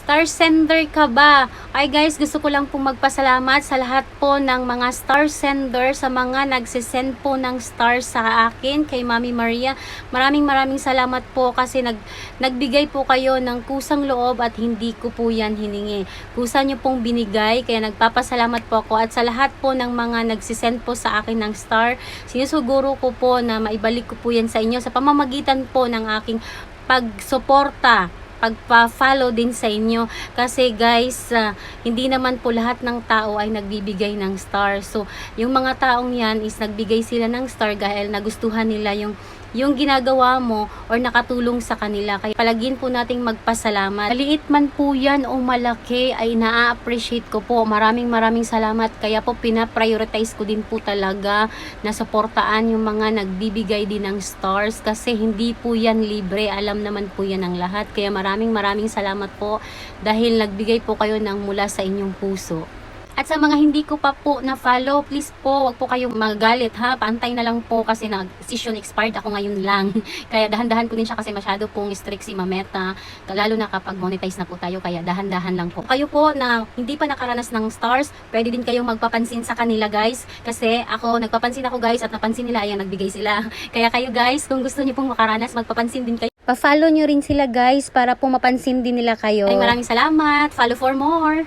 Star sender ka ba? Ay guys, gusto ko lang pong magpasalamat sa lahat po ng mga star sender, sa mga nagsisend po ng stars sa akin, kay Mami Maria. Maraming maraming salamat po kasi nag, nagbigay po kayo ng kusang loob at hindi ko po yan hiningi. Kusa nyo pong binigay, kaya nagpapasalamat po ako. At sa lahat po ng mga nagsisend po sa akin ng star, sinusuguro ko po na maibalik ko po yan sa inyo sa pamamagitan po ng aking pagsuporta pagpa-follow din sa inyo. Kasi guys ah, hindi naman po lahat ng tao ay nagbibigay ng star. So yung mga taong yan is nagbigay sila ng star dahil nagustuhan nila yung yung ginagawa mo or nakatulong sa kanila. Kaya palagin po nating magpasalamat. Maliit man po yan o malaki ay na-appreciate ko po. Maraming maraming salamat. Kaya po pina-prioritize ko din po talaga na suportaan yung mga nagbibigay din ng stars kasi hindi po yan libre. Alam naman po yan ng lahat. Kaya maraming maraming salamat po dahil nagbigay po kayo ng mula sa inyong puso. At sa mga hindi ko pa po na follow, please po, wag po kayong magalit ha. Paantay na lang po kasi nag-session expired ako ngayon lang. Kaya dahan-dahan ko din siya kasi masyado pong strict si Mameta. Lalo na kapag monetize na po tayo, kaya dahan-dahan lang po. Kayo po na hindi pa nakaranas ng stars, pwede din kayong magpapansin sa kanila guys. Kasi ako, nagpapansin ako guys at napansin nila, ayan, nagbigay sila. Kaya kayo guys, kung gusto niyo pong makaranas, magpapansin din kayo. Pa-follow nyo rin sila guys para po mapansin din nila kayo. Ay, maraming salamat. Follow for more.